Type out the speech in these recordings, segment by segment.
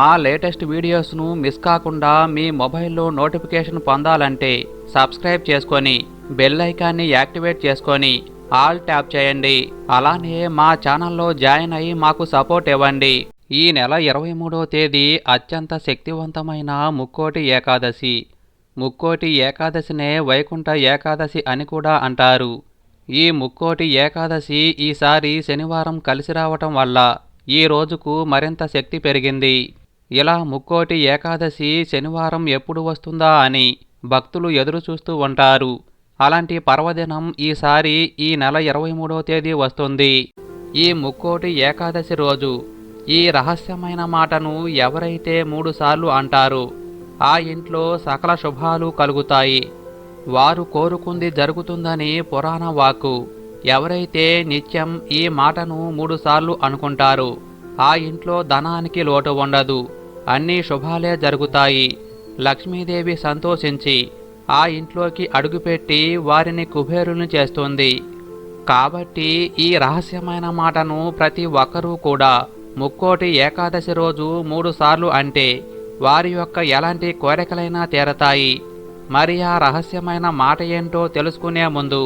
మా latest వీడియోస్ను miss కాకుండా మీ మొబైల్లో నోటిఫికేషన్ పొందాలంటే సబ్స్క్రైబ్ చేసుకొని బెల్ ఐకాన్ని యాక్టివేట్ చేసుకొని ఆల్ ట్యాప్ చేయండి. అలానే మా ఛానల్లో జాయిన్ అయ్యి మాకు సపోర్ట్ ఇవ్వండి. ఈ నెల ఇరవై మూడో తేదీ అత్యంత శక్తివంతమైన ముక్కోటి ఏకాదశి. ముక్కోటి ఏకాదశినే వైకుంఠ ఏకాదశి అని కూడా అంటారు. ఈ ముక్కోటి ఏకాదశి ఈసారి శనివారం కలిసి రావటం వల్ల ఈ రోజుకు మరింత శక్తి పెరిగింది. ఇలా ముక్కోటి ఏకాదశి శనివారం ఎప్పుడు వస్తుందా అని భక్తులు ఎదురు చూస్తూ ఉంటారు. అలాంటి పర్వదినం ఈసారి ఈ నెల ఇరవై మూడో తేదీ వస్తుంది. ఈ ముక్కోటి ఏకాదశి రోజు ఈ రహస్యమైన మాటను ఎవరైతే మూడుసార్లు అంటారో ఆ ఇంట్లో సకల శుభాలు కలుగుతాయి. వారు కోరుకుంది జరుగుతుందని పురాణ వాక్కు ఎవరైతే నిత్యం ఈ మాటను మూడుసార్లు అనుకుంటారో ఆ ఇంట్లో ధనానికి లోటు ఉండదు. అన్ని శుభాలే జరుగుతాయి. లక్ష్మీదేవి సంతోషించి ఆ ఇంట్లోకి అడుగుపెట్టి వారిని కుబేరులను చేస్తుంది. కాబట్టి ఈ రహస్యమైన మాటను ప్రతి ఒక్కరూ కూడా ముక్కోటి ఏకాదశి రోజు మూడుసార్లు అంటే వారి యొక్క ఎలాంటి కోరికలైనా తీరతాయి. మరి ఆ రహస్యమైన మాట ఏంటో తెలుసుకునే ముందు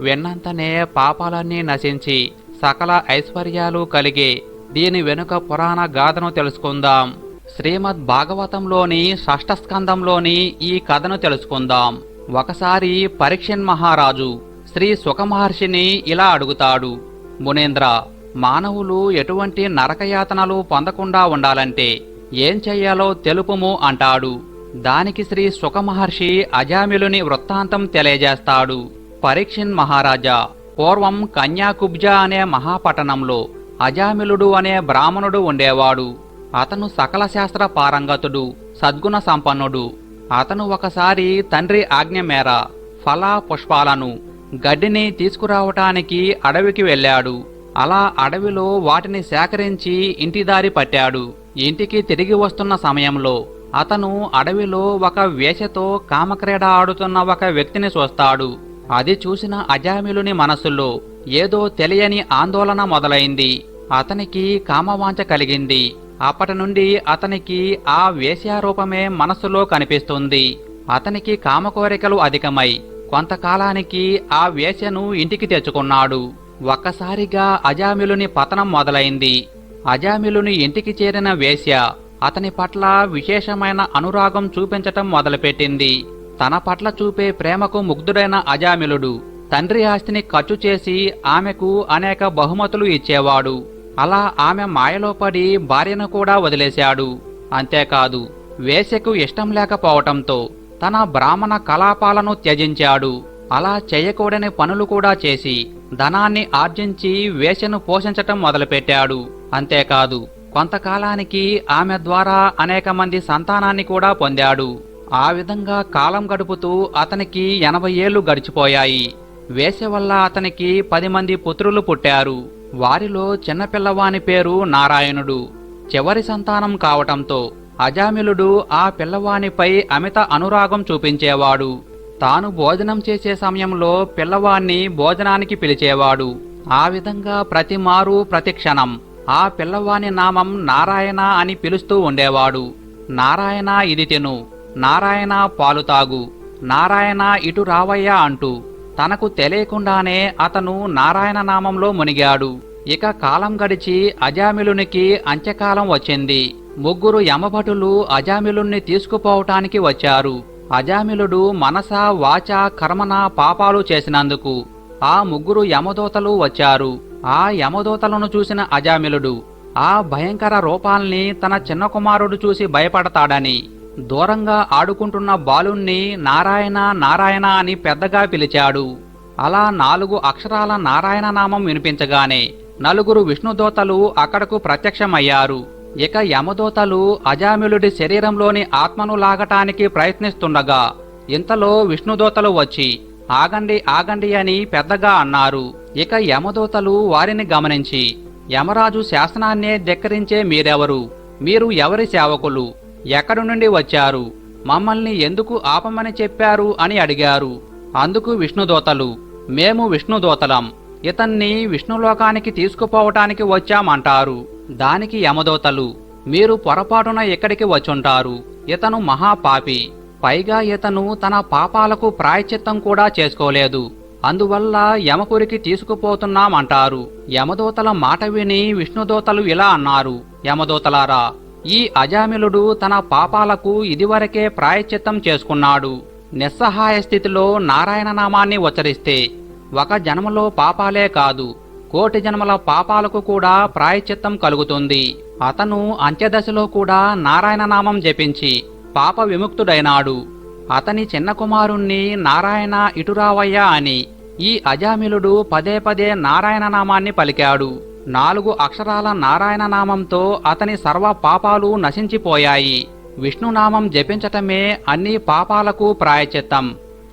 విన్నంతనే పాపాలన్నీ నశించి సకల ఐశ్వర్యాలు కలిగే దీని వెనుక పురాణ గాథను తెలుసుకుందాం. శ్రీమద్ భాగవతంలోని షష్ఠ స్కందంలోని ఈ కథను తెలుసుకుందాం. ఒకసారి పరీక్షన్ మహారాజు శ్రీ సుఖమహర్షిని ఇలా అడుగుతాడు. మునేంద్ర మానవులు ఎటువంటి నరకయాతనలు పొందకుండా ఉండాలంటే ఏం చెయ్యాలో తెలుపుము అంటాడు. దానికి శ్రీ సుఖమహర్షి అజామిలుని వృత్తాంతం తెలియజేస్తాడు. పరీక్షన్ మహారాజా పూర్వం కన్యాకుబ్జా అనే మహాపట్టణంలో అజామిలుడు అనే బ్రాహ్మణుడు ఉండేవాడు. అతను సకల శాస్త్ర పారంగతుడు సద్గుణ సంపన్నుడు. అతను ఒకసారి తండ్రి ఆజ్ఞ మేర ఫల పుష్పాలను గడ్డిని తీసుకురావటానికి అడవికి వెళ్ళాడు. అలా అడవిలో వాటిని సేకరించి ఇంటిదారి పట్టాడు. ఇంటికి తిరిగి వస్తున్న సమయంలో అతను అడవిలో ఒక వేషతో కామక్రీడ ఆడుతున్న ఒక వ్యక్తిని చూస్తాడు. అది చూసిన అజామిలుని మనసులో ఏదో తెలియని ఆందోళన మొదలైంది. అతనికి కామవాంఛ కలిగింది. అప్పటి నుండి అతనికి ఆ వేశ్యారూపమే మనస్సులో కనిపిస్తుంది. అతనికి కామకోరికలు అధికమై కొంతకాలానికి ఆ వేశ్యను ఇంటికి తెచ్చుకున్నాడు. ఒక్కసారిగా అజామిలుని పతనం మొదలైంది. అజామిలుని ఇంటికి చేరిన వేశ్య అతని పట్ల విశేషమైన అనురాగం చూపించటం మొదలుపెట్టింది. తన పట్ల చూపే ప్రేమకు ముగ్ధుడైన అజామిలుడు తండ్రి ఆస్తిని ఖర్చు చేసి ఆమెకు అనేక బహుమతులు ఇచ్చేవాడు. అలా ఆమె మాయలో పడి భార్యను కూడా వదిలేశాడు. అంతేకాదు వేశ్యకు ఇష్టం లేకపోవటంతో తన బ్రాహ్మణ కలాపాలను త్యజించాడు. అలా చేయకూడని పనులు కూడా చేసి ధనాన్ని ఆర్జించి వేశ్యను పోషించటం మొదలుపెట్టాడు. అంతేకాదు కొంతకాలానికి ఆమె ద్వారా అనేక మంది సంతానాన్ని కూడా పొందాడు. ఆ విధంగా కాలం గడుపుతూ అతనికి ఎనభై ఏళ్ళు గడిచిపోయాయి. వేశ్య వల్ల అతనికి పది మంది పుత్రులు పుట్టారు. వారిలో చిన్నపిల్లవాని పేరు నారాయణుడు. చివరి సంతానం కావటంతో అజామిలుడు ఆ పిల్లవానిపై అమిత అనురాగం చూపించేవాడు. తాను భోజనం చేసే సమయంలో పిల్లవాణ్ణి భోజనానికి పిలిచేవాడు. ఆ విధంగా ప్రతిమారు ప్రతిక్షణం ఆ పిల్లవాని నామం నారాయణ అని పిలుస్తూ ఉండేవాడు. నారాయణ ఇది తిను. నారాయణ పాలు తాగు. నారాయణ ఇటు రావయ్యా అంటూ తనకు తెలియకుండానే అతను నారాయణ నామంలో మునిగాడు. ఇక కాలం గడిచి అజామిలునికి అంత్యకాలం వచ్చింది. ముగ్గురు యమభటులు అజామిలుణ్ణి తీసుకుపోవటానికి వచ్చారు. అజామిలుడు మనస వాచ కర్మన పాపాలు చేసినందుకు ఆ ముగ్గురు యమదూతలు వచ్చారు. ఆ యమదూతలను చూసిన అజామిలుడు ఆ భయంకర రూపాల్ని తన చిన్న కుమారుడు చూసి భయపడతాడని దూరంగా ఆడుకుంటున్న బాలుణ్ణి నారాయణ నారాయణ అని పెద్దగా పిలిచాడు. అలా నాలుగు అక్షరాల నారాయణ నామం వినిపించగానే నలుగురు విష్ణుదోతలు అక్కడకు ప్రత్యక్షమయ్యారు. ఇక యమదోతలు అజామిలుడి శరీరంలోని ఆత్మను లాగటానికి ప్రయత్నిస్తుండగా ఇంతలో విష్ణుదోతలు వచ్చి ఆగండి ఆగండి అని పెద్దగా అన్నారు. ఇక యమదూతలు వారిని గమనించి యమరాజు శాసనాన్నే ధిక్కరించే మీరెవరు? మీరు ఎవరి సేవకులు? ఎక్కడి నుండి వచ్చారు? మమ్మల్ని ఎందుకు ఆపమని చెప్పారు అని అడిగారు. అందుకు విష్ణుదోతలు మేము విష్ణుదూతలం. ఇతన్ని విష్ణులోకానికి తీసుకుపోవటానికి వచ్చామంటారు. దానికి యమదూతలు మీరు పొరపాటున ఇక్కడికి వచ్చుంటారు. ఇతను మహాపాపి. పైగా ఇతను తన పాపాలకు ప్రాయశ్చిత్తం కూడా చేసుకోలేదు. అందువల్ల యమపురికి తీసుకుపోతున్నామంటారు. యమదూతల మాట విని విష్ణుదోతలు ఇలా అన్నారు యమదూతలారా ఈ అజామిలుడు తన పాపాలకు ఇదివరకే ప్రాయశ్చిత్తం చేసుకున్నాడు. నిస్సహాయ స్థితిలో నారాయణ నామాన్ని ఉచ్చరిస్తే ఒక జన్మలో పాపాలే కాదు కోటి జన్మల పాపాలకు కూడా ప్రాయశ్చిత్తం కలుగుతుంది. అతను అంత్యదశలో కూడా నారాయణ నామం జపించి పాప విముక్తుడైనాడు. అతని చిన్న కుమారుణ్ణి నారాయణ ఇటురావయ్య అని ఈ అజామిలుడు పదే పదే నారాయణ నామాన్ని పలికాడు. నాలుగు అక్షరాల నారాయణ నామంతో అతని సర్వ పాపాలు నశించిపోయాయి. విష్ణునామం జపించటమే అన్ని పాపాలకు ప్రాయచిత్తం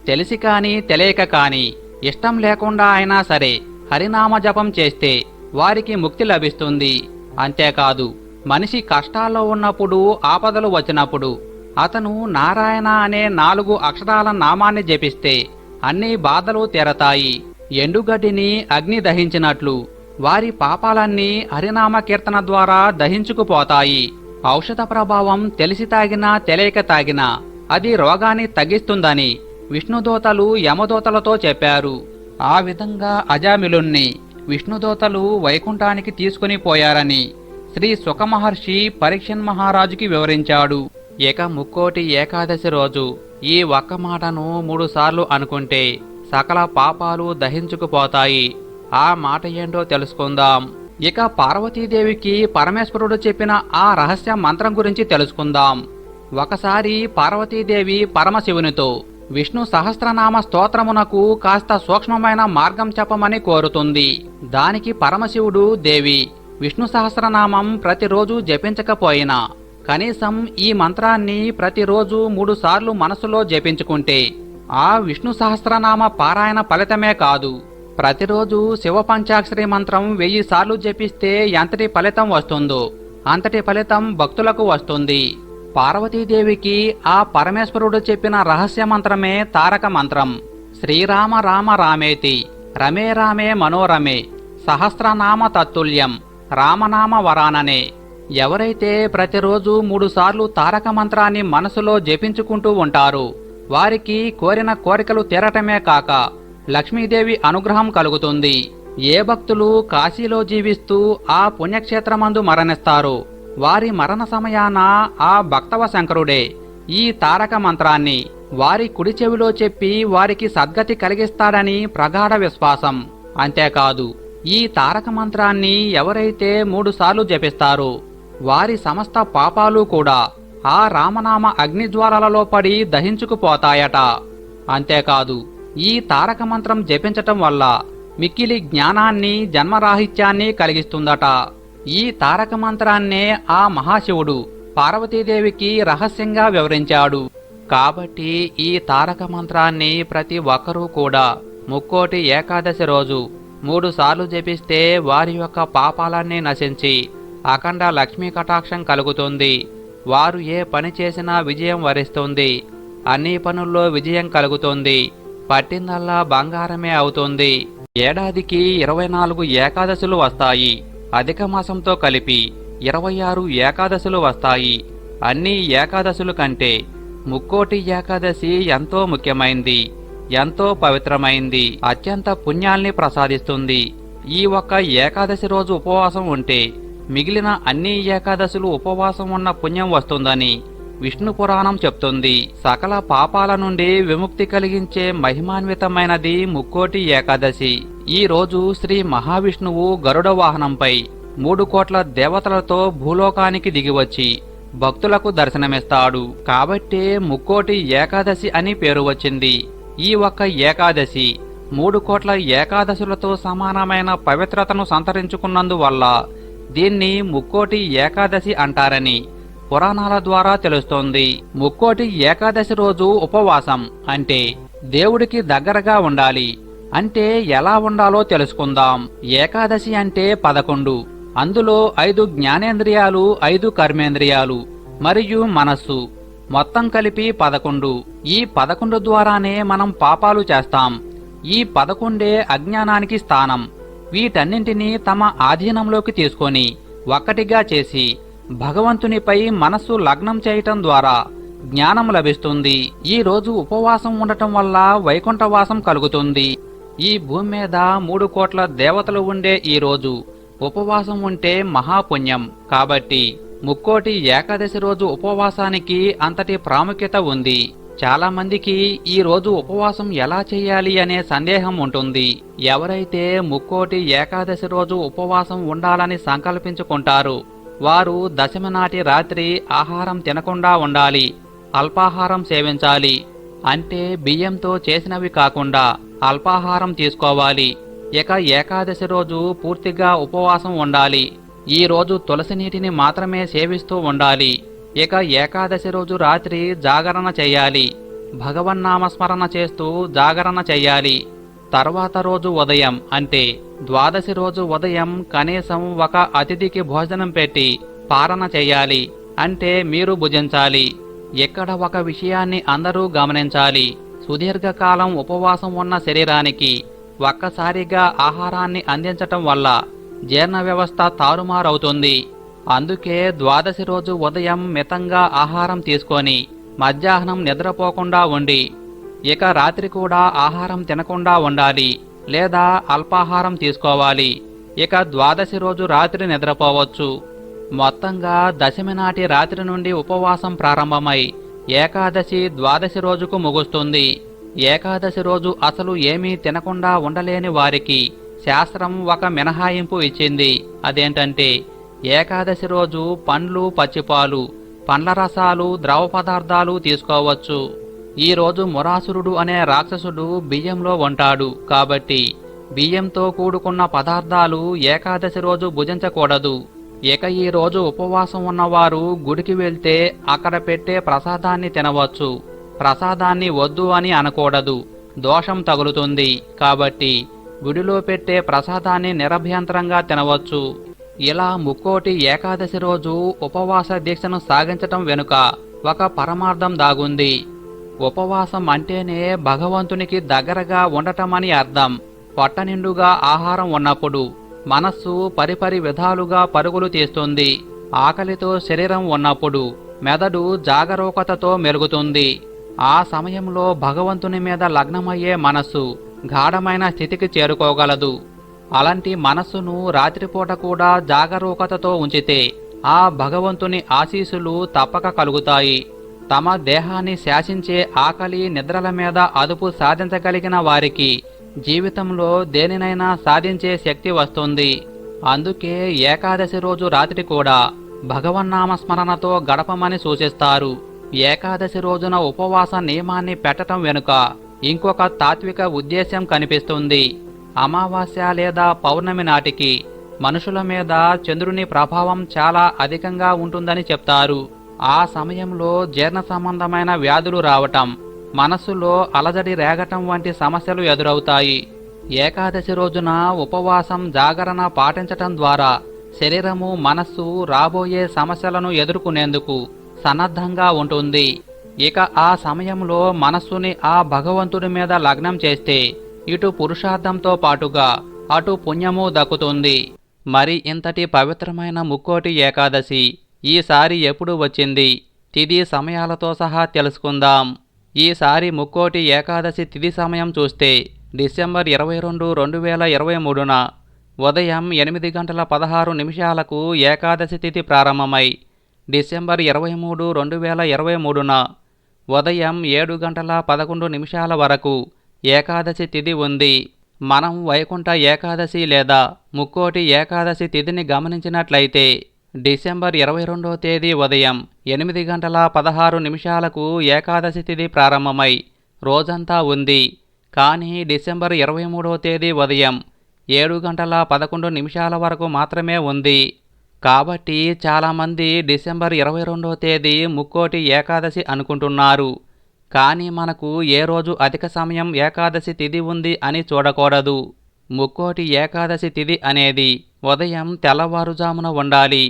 తెలిసి కాని తెలియక కాని ఇష్టం లేకుండా అయినా సరే హరినామ జపం చేస్తే వారికి ముక్తి లభిస్తుంది. అంతేకాదు మనిషి కష్టాల్లో ఉన్నప్పుడు ఆపదలు వచ్చినప్పుడు అతను నారాయణ అనే నాలుగు అక్షరాల నామాన్ని జపిస్తే అన్ని బాధలు తీరతాయి. ఎండుగడ్డిని అగ్ని దహించినట్లు వారి పాపాలన్నీ హరినామ కీర్తన ద్వారా దహించుకుపోతాయి. ఔషధ ప్రభావం తెలిసి తాగినా తెలియక తాగినా అది రోగాన్ని తగ్గిస్తుందని విష్ణుదూతలు యమదూతలతో చెప్పారు. ఆ విధంగా అజామిలుణ్ణి విష్ణుదూతలు వైకుంఠానికి తీసుకుని పోయారని శ్రీ సుఖమహర్షి పరీక్షన్ మహారాజుకి వివరించాడు. ఇక ముక్కోటి ఏకాదశి రోజు ఈ ఒక్క మాటను మూడుసార్లు అనుకుంటే సకల పాపాలు దహించుకుపోతాయి. ఆ మాట ఏంటో తెలుసుకుందాం. ఇక పార్వతీదేవికి పరమేశ్వరుడు చెప్పిన ఆ రహస్య మంత్రం గురించి తెలుసుకుందాం. ఒకసారి పార్వతీదేవి పరమశివునితో విష్ణు సహస్రనామ స్తోత్రమునకు కాస్త సూక్ష్మమైన మార్గం చెప్పమని కోరుతుంది. దానికి పరమశివుడు దేవి విష్ణు సహస్రనామం ప్రతిరోజు జపించకపోయినా కనీసం ఈ మంత్రాన్ని ప్రతిరోజు మూడుసార్లు మనసులో జపించుకుంటే ఆ విష్ణు సహస్రనామ పారాయణ ఫలితమే కాదు. ప్రతిరోజు శివ పంచాక్షరి మంత్రం వెయ్యి సార్లు జపిస్తే ఎంతటి ఫలితం వస్తుందో అంతటి ఫలితం భక్తులకు వస్తుంది. పార్వతీదేవికి ఆ పరమేశ్వరుడు చెప్పిన రహస్య మంత్రమే తారక మంత్రం. శ్రీరామ రామ రామేతి రమే రామే మనోరమే సహస్రనామ తత్తుల్యం రామనామ వరాననే. ఎవరైతే ప్రతిరోజు మూడుసార్లు తారక మంత్రాన్ని మనసులో జపించుకుంటూ ఉంటారు వారికి కోరిన కోరికలు తీరటమే కాక లక్ష్మీదేవి అనుగ్రహం కలుగుతుంది. ఏ భక్తులు కాశీలో జీవిస్తూ ఆ పుణ్యక్షేత్రమందు మరణిస్తారు వారి మరణ సమయాన ఆ భక్తవ శంకరుడే ఈ తారక మంత్రాన్ని వారి కుడి చెవిలో చెప్పి వారికి సద్గతి కలిగిస్తాడని ప్రగాఢ విశ్వాసం. అంతేకాదు ఈ తారక మంత్రాన్ని ఎవరైతే మూడుసార్లు జపిస్తారో వారి సమస్త పాపాలు కూడా ఆ రామనామ అగ్నిజ్వాలలలో పడి దహించుకుపోతాయట. అంతేకాదు ఈ తారక మంత్రం జపించటం వల్ల మిక్కిలి జ్ఞానాన్ని జన్మరాహిత్యాన్ని కలిగిస్తుందట. ఈ తారక మంత్రాన్నే ఆ మహాశివుడు పార్వతీదేవికి రహస్యంగా వివరించాడు. కాబట్టి ఈ తారక మంత్రాన్ని ప్రతి ఒక్కరూ కూడా ముక్కోటి ఏకాదశి రోజు మూడు సార్లు జపిస్తే వారి యొక్క పాపాలన్నీ నశించి అఖండ లక్ష్మీ కటాక్షం కలుగుతుంది. వారు ఏ పని చేసినా విజయం వరిస్తుంది. అన్ని పనుల్లో విజయం కలుగుతుంది. పట్టిందల్లా బంగారమే అవుతుంది. ఏడాదికి ఇరవై నాలుగు ఏకాదశులు వస్తాయి. అధిక మాసంతో కలిపి ఇరవై ఆరు ఏకాదశులు వస్తాయి. అన్ని ఏకాదశుల కంటే ముక్కోటి ఏకాదశి ఎంతో ముఖ్యమైంది. ఎంతో పవిత్రమైంది. అత్యంత పుణ్యాల్ని ప్రసాదిస్తుంది. ఈ ఒక్క ఏకాదశి రోజు ఉపవాసం ఉంటే మిగిలిన అన్ని ఏకాదశులు ఉపవాసం ఉన్న పుణ్యం వస్తుందని విష్ణు పురాణం చెప్తుంది. సకల పాపాల నుండి విముక్తి కలిగించే మహిమాన్వితమైనది ముక్కోటి ఏకాదశి. ఈ రోజు శ్రీ మహావిష్ణువు గరుడ వాహనంపై మూడు కోట్ల దేవతలతో భూలోకానికి దిగివచ్చి భక్తులకు దర్శనమిస్తాడు. కాబట్టే ముక్కోటి ఏకాదశి అని పేరు వచ్చింది. ఈ ఒక్క ఏకాదశి మూడు కోట్ల ఏకాదశులతో సమానమైన పవిత్రతను సంతరించుకున్నందువల్ల దీన్ని ముక్కోటి ఏకాదశి అంటారని పురాణాల ద్వారా తెలుస్తోంది. ముక్కోటి ఏకాదశి రోజు ఉపవాసం అంటే దేవుడికి దగ్గరగా ఉండాలి. అంటే ఎలా ఉండాలో తెలుసుకుందాం. ఏకాదశి అంటే పదకొండు. అందులో ఐదు జ్ఞానేంద్రియాలు ఐదు కర్మేంద్రియాలు మరియు మనస్సు. మొత్తం కలిపి పదకొండు. ఈ పదకొండు ద్వారానే మనం పాపాలు చేస్తాం. ఈ పదకొండే అజ్ఞానానికి స్థానం. వీటన్నింటినీ తమ ఆధీనంలోకి తీసుకొని ఒక్కటిగా చేసి భగవంతునిపై మనస్సు లగ్నం చేయటం ద్వారా జ్ఞానం లభిస్తుంది. ఈ రోజు ఉపవాసం ఉండటం వల్ల వైకుంఠవాసం కలుగుతుంది. ఈ భూమి మీద మూడు కోట్ల దేవతలు ఉండే ఈ రోజు ఉపవాసం ఉంటే మహాపుణ్యం. కాబట్టి ముక్కోటి ఏకాదశి రోజు ఉపవాసానికి అంతటి ప్రాముఖ్యత ఉంది. చాలా మందికి ఈ రోజు ఉపవాసం ఎలా చేయాలి అనే సందేహం ఉంటుంది. ఎవరైతే ముక్కోటి ఏకాదశి రోజు ఉపవాసం ఉండాలని సంకల్పించుకుంటారు వారు దశమి నాటి రాత్రి ఆహారం తినకుండా ఉండాలి అల్పాహారం సేవించాలి అంటే బియ్యంతో చేసినవి కాకుండా అల్పాహారం తీసుకోవాలి. ఇక ఏకాదశి రోజు పూర్తిగా ఉపవాసం ఉండాలి. ఈ రోజు తులసి నీటిని మాత్రమే సేవిస్తూ ఉండాలి. ఇక ఏకాదశి రోజు రాత్రి జాగరణ చేయాలి. భగవన్నామస్మరణ చేస్తూ జాగరణ చెయ్యాలి తర్వాత రోజు ఉదయం అంటే ద్వాదశి రోజు ఉదయం కనీసం ఒక అతిథికి భోజనం పెట్టి పారణ చేయాలి అంటే మీరు భుజించాలి. ఇక్కడ ఒక విషయాన్ని అందరూ గమనించాలి. సుదీర్ఘకాలం ఉపవాసం ఉన్న శరీరానికి ఒక్కసారిగా ఆహారాన్ని అందించటం వల్ల జీర్ణ వ్యవస్థ తారుమారవుతుంది. అందుకే ద్వాదశి రోజు ఉదయం మితంగా ఆహారం తీసుకొని మధ్యాహ్నం నిద్రపోకుండా ఉండి ఇక రాత్రి కూడా ఆహారం తినకుండా ఉండాలి లేదా అల్పాహారం తీసుకోవాలి. ఇక ద్వాదశి రోజు రాత్రి నిద్రపోవచ్చు. మొత్తంగా దశమి నాటి రాత్రి నుండి ఉపవాసం ప్రారంభమై ఏకాదశి ద్వాదశి రోజుకు ముగుస్తుంది. ఏకాదశి రోజు అసలు ఏమీ తినకుండా ఉండలేని వారికి శాస్త్రం ఒక మినహాయింపు ఇచ్చింది. అదేంటంటే ఏకాదశి రోజు పండ్లు పచ్చిపాలు పండ్ల రసాలు ద్రవ పదార్థాలు తీసుకోవచ్చు. ఈరోజు మురాసురుడు అనే రాక్షసుడు బియ్యంలో ఉంటాడు కాబట్టి బియ్యంతో కూడుకున్న పదార్థాలు ఏకాదశి రోజు భుజించకూడదు. ఇక ఈ రోజు ఉపవాసం ఉన్నవారు గుడికి వెళ్తే అక్కడ పెట్టే ప్రసాదాన్ని తినవచ్చు. ప్రసాదాన్ని వద్దు అని అనకూడదు. దోషం తగులుతుంది. కాబట్టి గుడిలో పెట్టే ప్రసాదాన్ని నిరభ్యంతరంగా తినవచ్చు. ఇలా ముక్కోటి ఏకాదశి రోజు ఉపవాస దీక్షను సాగించటం వెనుక ఒక పరమార్థం దాగుంది. ఉపవాసం అంటేనే భగవంతునికి దగ్గరగా ఉండటమని అర్థం. పొట్టనిండుగా ఆహారం ఉన్నప్పుడు మనస్సు పరిపరి విధాలుగా పరుగులు తీస్తుంది. ఆకలితో శరీరం ఉన్నప్పుడు మెదడు జాగరూకతతో మెరుగుతుంది. ఆ సమయంలో భగవంతుని మీద లగ్నమయ్యే మనస్సు గాఢమైన స్థితికి చేరుకోగలదు. అలాంటి మనస్సును రాత్రిపూట కూడా జాగరూకతతో ఉంచితే ఆ భగవంతుని ఆశీస్సులు తప్పక కలుగుతాయి. తమ దేహాన్ని శాసించే ఆకలి నిద్రల మీద అదుపు సాధించగలిగిన వారికి జీవితంలో దేనినైనా సాధించే శక్తి వస్తుంది. అందుకే ఏకాదశి రోజు రాత్రి కూడా భగవన్నామస్మరణతో గడపమని సూచిస్తారు. ఏకాదశి రోజున ఉపవాస నియమాన్ని పెట్టటం వెనుక ఇంకొక తాత్విక ఉద్దేశ్యం కనిపిస్తుంది. అమావాస్య లేదా పౌర్ణమి నాటికి మనుషుల మీద చంద్రుని ప్రభావం చాలా అధికంగా ఉంటుందని చెప్తారు. ఆ సమయంలో జీర్ణ సంబంధమైన వ్యాధులు రావటం మనస్సులో అలజడి రేగటం వంటి సమస్యలు ఎదురవుతాయి. ఏకాదశి రోజున ఉపవాసం జాగరణ పాటించటం ద్వారా శరీరము మనస్సు రాబోయే సమస్యలను ఎదుర్కొనేందుకు సన్నద్ధంగా ఉంటుంది. ఇక ఆ సమయంలో మనస్సుని ఆ భగవంతుడి మీద లగ్నం చేస్తే ఇటు పురుషార్థంతో పాటుగా అటు పుణ్యము దక్కుతుంది. మరి ఇంతటి పవిత్రమైన ముక్కోటి ఏకాదశి ఈసారి ఎప్పుడు వచ్చింది? తిథి సమయాలతో సహా తెలుసుకుందాం. ఈసారి ముక్కోటి ఏకాదశి తిథి సమయం చూస్తే డిసెంబర్ ఇరవై రెండు రెండు వేల ఇరవై మూడున ఉదయం ఎనిమిది గంటల పదహారు నిమిషాలకు ఏకాదశి తిథి ప్రారంభమై డిసెంబర్ ఇరవై మూడు రెండు వేల ఇరవై మూడున ఉదయం ఏడు గంటల పదకొండు నిమిషాల వరకు ఏకాదశి తిథి ఉంది. మనం వైకుంఠ ఏకాదశి లేదా ముక్కోటి ఏకాదశి తిథిని గమనించినట్లయితే డిసెంబర్ ఇరవై రెండో తేదీ ఉదయం ఎనిమిది గంటల పదహారు నిమిషాలకు ఏకాదశి తిథి ప్రారంభమై రోజంతా ఉంది. కానీ డిసెంబర్ ఇరవై మూడో తేదీ ఉదయం ఏడు గంటల పదకొండు నిమిషాల వరకు మాత్రమే ఉంది. కాబట్టి చాలామంది డిసెంబర్ ఇరవై రెండో తేదీ ముక్కోటి ఏకాదశి అనుకుంటున్నారు. కానీ మనకు ఏ రోజు అధిక సమయం ఏకాదశి తిథి ఉంది అని చూడకూడదు. ముక్కోటి ఏకాదశి తిథి అనేది ఉదయం తెల్లవారుజామున ఉండాలి.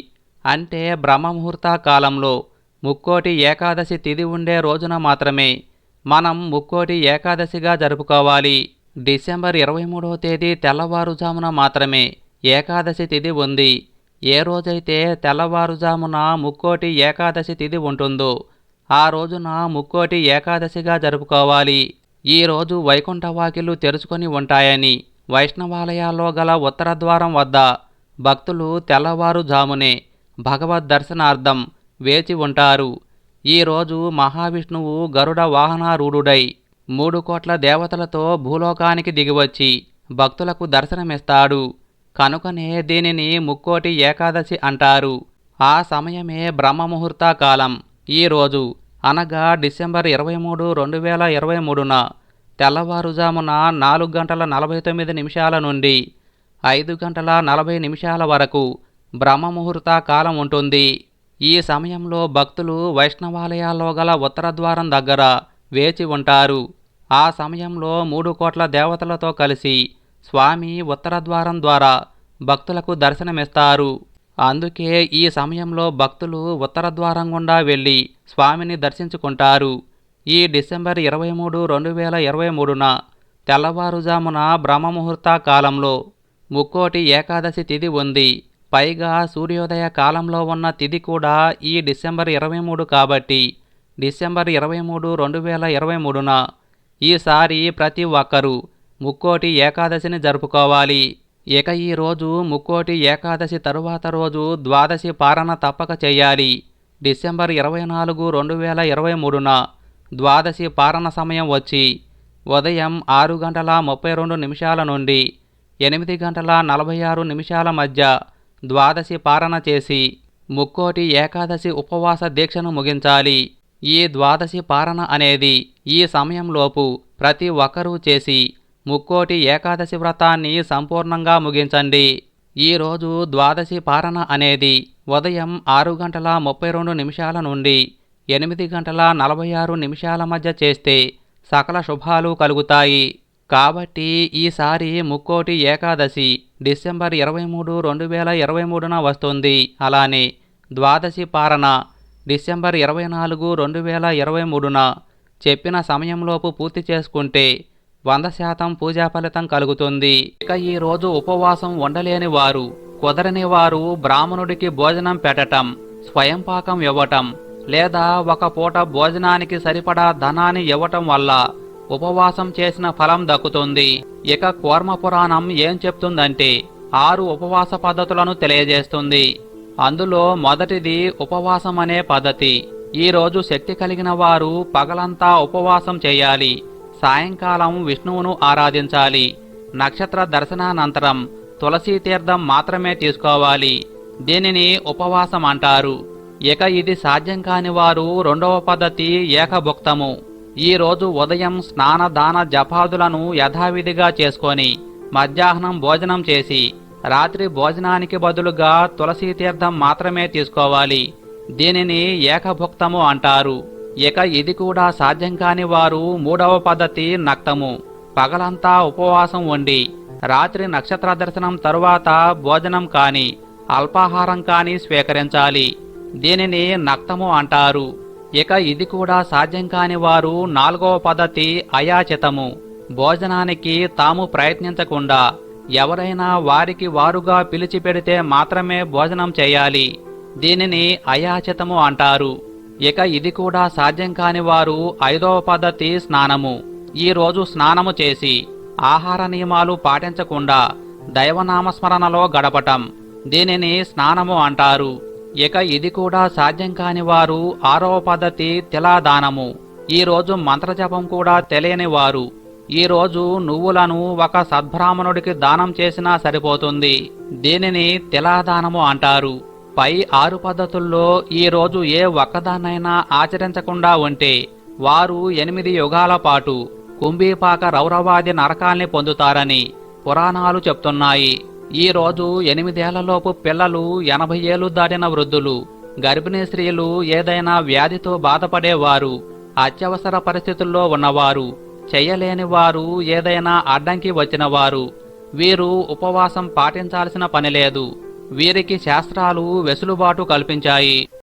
అంటే బ్రహ్మముహూర్త కాలంలో ముక్కోటి ఏకాదశి తిథి ఉండే రోజున మాత్రమే మనం ముక్కోటి ఏకాదశిగా జరుపుకోవాలి. డిసెంబర్ ఇరవై మూడవ తేదీ తెల్లవారుజామున మాత్రమే ఏకాదశి తిథి ఉంది. ఏ రోజైతే తెల్లవారుజామున ముక్కోటి ఏకాదశి తిథి ఉంటుందో ఆ రోజున ముక్కోటి ఏకాదశిగా జరుపుకోవాలి. ఈ రోజు వైకుంఠ తెరుచుకొని ఉంటాయని వైష్ణవాలయాల్లో గల ఉత్తర ద్వారం వద్ద భక్తులు తెల్లవారుజామునే భగవద్ దర్శనార్థం వేచి ఉంటారు. ఈరోజు మహావిష్ణువు గరుడ వాహనారూఢుడై మూడు కోట్ల దేవతలతో భూలోకానికి దిగివచ్చి భక్తులకు దర్శనమిస్తాడు. కనుకనే దీనిని ముక్కోటి ఏకాదశి అంటారు. ఆ సమయమే బ్రహ్మముహూర్త కాలం ఈ రోజు అనగా డిసెంబర్ ఇరవై మూడు రెండు వేల ఇరవై మూడున తెల్లవారుజామున నాలుగు గంటల నలభై తొమ్మిది నిమిషాల నుండి ఐదు గంటల నలభై నిమిషాల వరకు బ్రహ్మముహూర్త కాలం ఉంటుంది. ఈ సమయంలో భక్తులు వైష్ణవాలయాల్లో గల ఉత్తర ద్వారం దగ్గర వేచి ఉంటారు. ఆ సమయంలో మూడు కోట్ల దేవతలతో కలిసి స్వామి ఉత్తర ద్వారం ద్వారా భక్తులకు దర్శనమిస్తారు. అందుకే ఈ సమయంలో భక్తులు ఉత్తర ద్వారం గుండా వెళ్ళి స్వామిని దర్శించుకుంటారు. ఈ డిసెంబర్ ఇరవై మూడు రెండు వేల ఇరవై మూడున తెల్లవారుజామున బ్రహ్మముహూర్త కాలంలో ముక్కోటి ఏకాదశి తిథి ఉంది. పైగా సూర్యోదయ కాలంలో ఉన్న తిథి కూడా ఈ డిసెంబర్ ఇరవై మూడు కాబట్టి డిసెంబర్ ఇరవై మూడు రెండు వేల ఇరవై మూడున ఈసారి ప్రతి ఒక్కరూ ముక్కోటి ఏకాదశిని జరుపుకోవాలి. ఇక ఈ రోజు ముక్కోటి ఏకాదశి తరువాత రోజు ద్వాదశి పారణ తప్పక చేయాలి. డిసెంబర్ ఇరవై నాలుగు రెండు వేల ఇరవై మూడున ద్వాదశి పారణ సమయం వచ్చి ఉదయం ఆరు గంటల ముప్పై రెండు నిమిషాల నుండి ఎనిమిది గంటల నలభై ఆరు నిమిషాల మధ్య ద్వాదశి పారణ చేసి ముక్కోటి ఏకాదశి ఉపవాస దీక్షను ముగించాలి. ఈ ద్వాదశి పారణ అనేది ఈ సమయంలోపు ప్రతి ఒక్కరూ చేసి ముక్కోటి ఏకాదశి వ్రతాన్ని సంపూర్ణంగా ముగించండి. ఈరోజు ద్వాదశి పారణ అనేది ఉదయం ఆరు గంటల ముప్పై రెండు నిమిషాల నుండి ఎనిమిది గంటల నలభై ఆరు నిమిషాల మధ్య చేస్తే సకల శుభాలు కలుగుతాయి. కాబట్టి ఈసారి ముక్కోటి ఏకాదశి డిసెంబర్ ఇరవై మూడు రెండు వేల ఇరవై మూడున వస్తుంది. అలానే ద్వాదశి పారణ డిసెంబర్ ఇరవై నాలుగు రెండు వేల ఇరవై మూడున. చెప్పిన సమయంలోపు పూర్తి చేసుకుంటే వంద శాతం పూజా ఫలితం కలుగుతుంది. ఇక ఈరోజు ఉపవాసం ఉండలేని వారు కుదరని వారు బ్రాహ్మణుడికి భోజనం పెట్టటం స్వయం పాకం ఇవ్వటం లేదా ఒక పూట భోజనానికి సరిపడా ధనాన్ని ఇవ్వటం వల్ల ఉపవాసం చేసిన ఫలం దక్కుతుంది. ఇక కూర్మ పురాణం ఏం చెప్తుందంటే ఆరు ఉపవాస పద్ధతులను తెలియజేస్తుంది. అందులో మొదటిది ఉపవాసం అనే పద్ధతి. ఈరోజు శక్తి కలిగిన వారు పగలంతా ఉపవాసం చేయాలి. సాయంకాలం విష్ణువును ఆరాధించాలి. నక్షత్ర దర్శనానంతరం తులసీ తీర్థం మాత్రమే తీసుకోవాలి. దీనిని ఉపవాసం అంటారు. ఇక ఇది సాధ్యం కాని వారు రెండవ పద్ధతి ఏకభుక్తము. ఈ రోజు ఉదయం స్నాన దాన జపాదులను యథావిధిగా చేసుకొని మధ్యాహ్నం భోజనం చేసి రాత్రి భోజనానికి బదులుగా తులసీ తీర్థం మాత్రమే తీసుకోవాలి. దీనిని ఏకభుక్తము అంటారు. ఇక ఇది కూడా సాధ్యం కాని వారు మూడవ పద్ధతి నక్తము. పగలంతా ఉపవాసం ఉండి రాత్రి నక్షత్ర దర్శనం తరువాత భోజనం కాని అల్పాహారం కాని స్వీకరించాలి. దీనిని నక్తము అంటారు. ఇక ఇది కూడా సాధ్యం కాని వారు నాలుగవ పద్ధతి అయాచితము. భోజనానికి తాము ప్రయత్నించకుండా ఎవరైనా వారికి వారుగా పిలిచి పెడితే మాత్రమే భోజనం చేయాలి. దీనిని అయాచితము అంటారు. ఇక ఇది కూడా సాధ్యం కాని వారు ఐదవ పద్ధతి స్నానము. ఈరోజు స్నానము చేసి ఆహార నియమాలు పాటించకుండా దైవనామస్మరణలో గడపటం. దీనిని స్నానము అంటారు. ఇక ఇది కూడా సాధ్యం కాని వారు ఆరవ పద్ధతి తిలాదానము. ఈ రోజు మంత్రజపం కూడా తెలియని వారు. ఈరోజు నువ్వులను ఒక సద్బ్రాహ్మణుడికి దానం చేసినా సరిపోతుంది. దీనిని తిలాదానము అంటారు. పై ఆరు పద్ధతుల్లో ఈ రోజు ఏ ఒక్కదాన్నైనా ఆచరించకుండా ఉంటే వారు ఎనిమిది యుగాల పాటు కుంభీపాక రౌరవాది నరకాల్ని పొందుతారని పురాణాలు చెప్తున్నాయి. ఈ రోజు ఎనిమిదేళ్ళలోపు పిల్లలు ఎనభై ఏళ్ళు దాటిన వృద్ధులు గర్భిణీ స్త్రీలు ఏదైనా వ్యాధితో బాధపడేవారు అత్యవసర పరిస్థితుల్లో ఉన్నవారు చెయ్యలేని వారు ఏదైనా అడ్డంకి వచ్చినవారు వీరు ఉపవాసం పాటించాల్సిన పని లేదు వీరికి శాస్త్రాలు వెసులుబాటు కల్పించాయి.